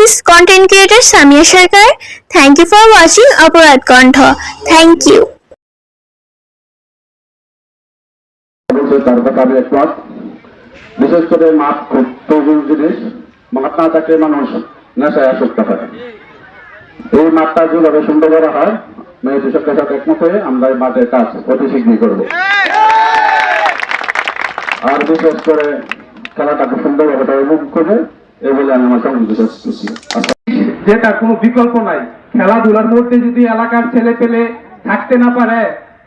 is content creator Samia Sharkar. Thank you for watching Aparat Kantha. Thank you. অবশ্যই তার কথা আমি একমত বিশেষ করে প্রয়োজন জিনিস মাছ না থাকলে মানুষ নেশায় আসক্ত হয় এই মাঠটা যেভাবে সুন্দর করা হয় মেয়ে কৃষকের সাথে একমত হয়ে আমরা এই মাঠের কাজ অতি শীঘ্রই করব আর বিশেষ করে খেলাটা খুব সুন্দরভাবে তারা উপভোগ করবে, এই বলে আমি আমার সঙ্গে আচ্ছা যেটা কোনো বিকল্প নাই। খেলাধুলার মধ্যে যদি এলাকার ছেলে পেলে থাকতে না পারে,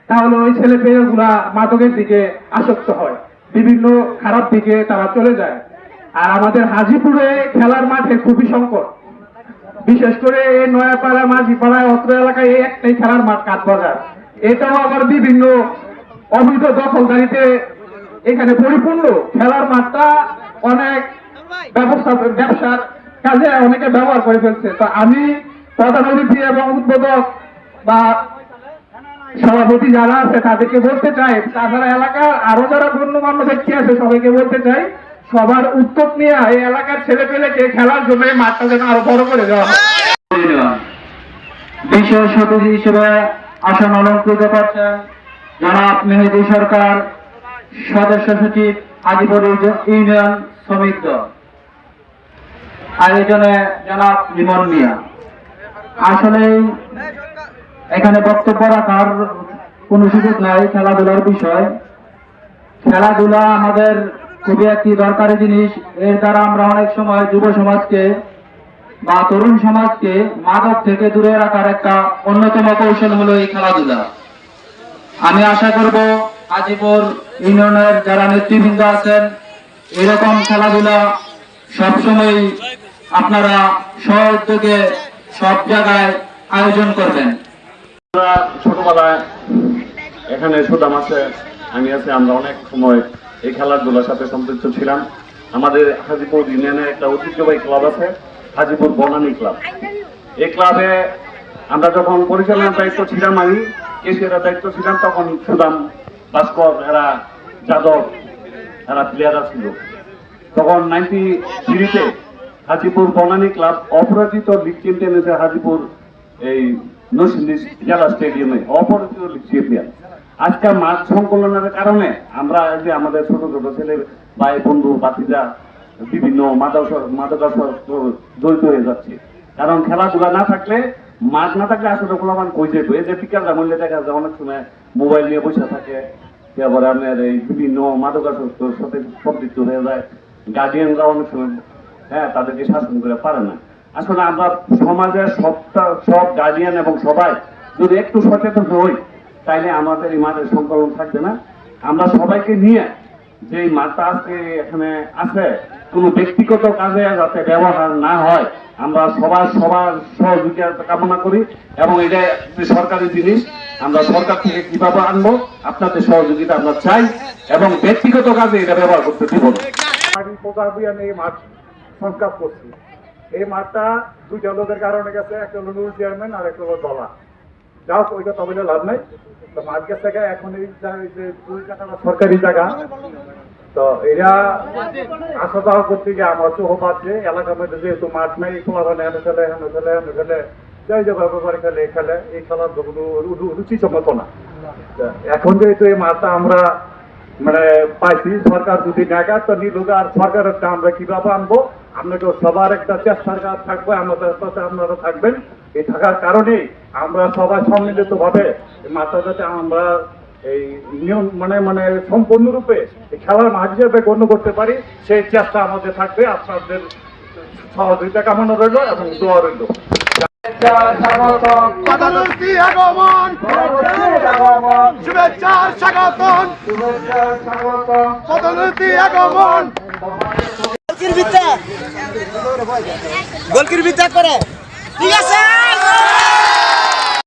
তাহলে ওই ছেলে পেলেগুলা মাদকের দিকে আসক্ত হয়। বিভিন্ন খারাপ দিকে তারা চলে যায়। আর আমাদের হাজিপুরে খেলার মাঠে খুবই সংকট। বিশেষ করে এই নয়াপাড়া মাঝিপাড়ায় অত্র এলাকায় এই একটাই খেলার মাঠ কাঠবাজার। এটাও আবার বিভিন্ন অবৈধ দখলদারিতে এখানে পরিপূর্ণ খেলার মাঠটা অনেক ব্যবস্থা ব্যবসার কাজে অনেকে ব্যবহার করে ফেলছে। তো আমি প্রধান অতিথি এবং উদ্বোধক বা সভাপতি যারা আছে, তাদেরকে বলতে চাই, তাছাড়া এলাকার আরও যারা গণ্যমান্য ব্যক্তি আছে, সবাইকে বলতে চাই, সবার উদ্যোগ নিয়ে এই এলাকার ছেলে পেলেকে খেলার জন্য এই মাঠটা যেন আরও বড় করে দেওয়া বিশেষ অতিথি হিসেবে আসন অলঙ্কৃত করছেন জনাব মেহেদি সরকার। সদস্য সচিব আজিপুর ইউনিয়ন শ্রমিক দল। আয়োজনে জনাব লিমন মিয়া। আসলে এখানে বক্তব্য রাখার কোনো সুযোগ নাই, খেলাধুলার বিষয়। খেলাধুলা আমাদের খুবই একটি দরকারি জিনিস। এর দ্বারা আমরা অনেক সময় যুব সমাজকে বা তরুণ সমাজকে মাদক থেকে দূরে রাখার একটা অন্যতম কৌশল হলো এই খেলাধুলা। আমি আশা করব আজিপুর ইউনিয়নের যারা নেতৃবৃন্দ আছেন, এরকম খেলাধুলা সবসময় আপনারা স্ব উদ্যোগে সব জায়গায় আয়োজন করবেন। ছোটবেলায় এখানে সুদাম আছে, আমি আছে, আমরা অনেক সময় এই খেলাধুলার সাথে সম্পৃক্ত ছিলাম। আমাদের হাজিপুর ইউনিয়নের একটা ঐতিহ্যবাহী ক্লাব আছে, হাজিপুর বনানী ক্লাব। এই ক্লাবে আমরা যখন পরিচালনার দায়িত্ব ছিলাম আমি কেশিয়ার দায়িত্ব ছিলাম, তখন সুদাম ভাস্কর এরা যাদব, এরা প্লেয়াররা ছিল তখন নাইনটি থ্রিতে হাজিপুর বনানী ক্লাব অপরাজিত লিগ চ্যাম্পিয়ন হাজিপুর এই নরসিংদী জেলা স্টেডিয়ামে, অপরাজিত লিগ চ্যাম্পিয়ন আজকাল মাঠ সংকলনের কারণে আমরা যে আমাদের ছোট ছোট ছেলে, ভাই, বন্ধু বাতিজা বিভিন্ন মাদক জড়িত হয়ে যাচ্ছে। কারণ খেলাধুলা না থাকলে, মাঠ না থাকলে আসলে ফলাফান কই এই যে বিকালটা মূল্যে দেখা যায়, অনেক সময় মোবাইল নিয়ে বসে থাকে, তারপরে আপনার এই বিভিন্ন মাদকাসক্তর সাথে সম্পৃক্ত হয়ে যায়। গার্ডিয়ানরা অনেক সময় হ্যাঁ তাদেরকে শাসন করে পারে না। আসলে আমরা সমাজের সবটা, সব গার্ডিয়ান এবং সবাই যদি একটু সচেতন হই, তাইলে আমাদের এই মাঠের সংকলন থাকবে না। আমরা সবাইকে নিয়ে যে মাঠটা আজকে এখানে আছে, কোনো ব্যক্তিগত কাজে যাতে ব্যবহার না হয় আমরা সবার সবার সহযোগিতা কামনা করি এবং এটা সরকারি জিনিস। আমরা সরকার থেকে কীভাবে আনব, আপনাদের সহযোগিতা আমরা চাই এবং ব্যক্তিগত কাজে এটা ব্যবহার করতে দিব আমি এই মাঠ সংস্কার করছি। এই মাঠটা দুইটা লোকের কারণে গেছে, একটা হলো চেয়ারম্যান আর একটা হলো দলা যাও, ওই কথা বলে লাভ নাই। তো মাঠ গেছে এখন এই যে সরকারি জায়গা তো এরা আসা যাওয়া করতে গিয়ে আমার চোখ পাচ্ছে এলাকার মধ্যে যেহেতু মাঠ নেই খোলা হেন খেলে হেন খেলে হেন খেলে যাই যে ব্যাপারে খেলে খেলে, এই খেলার তো কোনো রু- রুচিসম্মত না। এখন যেহেতু এই মাঠটা আমরা মানে পাইছি, সরকার যদি নেগার তো নিলুক আর সরকারের আমরা কীভাবে আনব? আপনাকে সবার একটা চেষ্টার কাজ থাকবে, আমাদের সাথে আপনারা থাকবেন। এই থাকার কারণেই আমরা সবাই সম্মিলিত ভাবে মাথা যাতে আমরা এই নিয়ম মানে মানে সম্পূর্ণরূপে খেলার মাঠ হিসেবে গণ্য করতে পারি। সেই চেষ্টা আমাদের থাকবে আপনাদের সহযোগিতা কামনা রইল এবং দোয়া রইল। গোলকির করে। ঠিক আছে?